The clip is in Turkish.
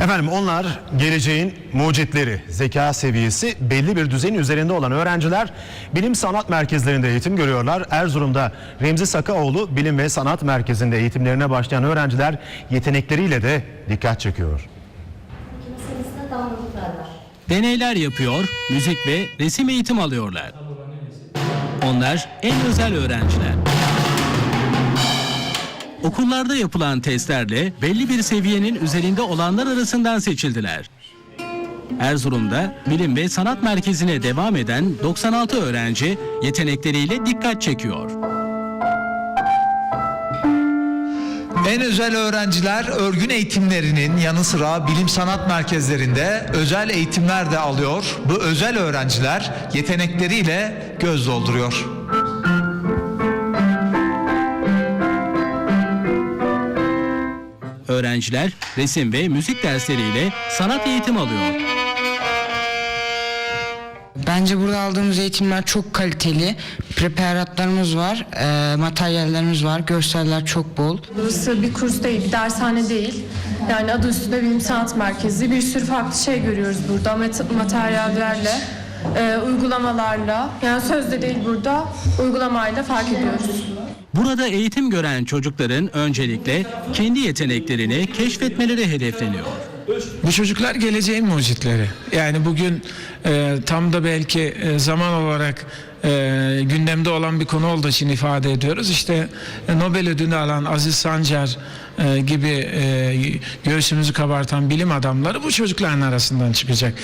Efendim onlar geleceğin mucitleri, zeka seviyesi belli bir düzeyin üzerinde olan öğrenciler bilim sanat merkezlerinde eğitim görüyorlar. Erzurum'da Remzi Sakaoğlu Bilim ve Sanat Merkezi'nde eğitimlerine başlayan öğrenciler yetenekleriyle de dikkat çekiyor. Deneyler yapıyor, müzik ve resim eğitim alıyorlar. Onlar en özel öğrenciler. Okullarda yapılan testlerle belli bir seviyenin üzerinde olanlar arasından seçildiler. Erzurum'da Bilim ve Sanat Merkezi'ne devam eden 96 öğrenci yetenekleriyle dikkat çekiyor. En özel öğrenciler örgün eğitimlerinin yanı sıra bilim sanat merkezlerinde özel eğitimler de alıyor. Bu özel öğrenciler yetenekleriyle göz dolduruyor. Öğrenciler resim ve müzik dersleriyle sanat eğitim alıyor. Bence burada aldığımız eğitimler çok kaliteli. Preparatlarımız var, e, materyallerimiz var, görseller çok bol. Burası bir kurs değil, bir dershane değil. Yani adı üstünde bilim sanat merkezi. Bir sürü farklı şey görüyoruz burada. Mat- materyallerle, e, uygulamalarla. Yani sözde değil burada, uygulamayla fark ediyoruz. Burada eğitim gören çocukların öncelikle kendi yeteneklerini keşfetmeleri hedefleniyor. Bu çocuklar geleceğin mucitleri. Yani bugün e, tam da belki e, zaman olarak e, gündemde olan bir konu olduğu için ifade ediyoruz. İşte e, Nobel ödülünü alan Aziz Sancar e, gibi e, göğsümüzü kabartan bilim adamları bu çocukların arasından çıkacak.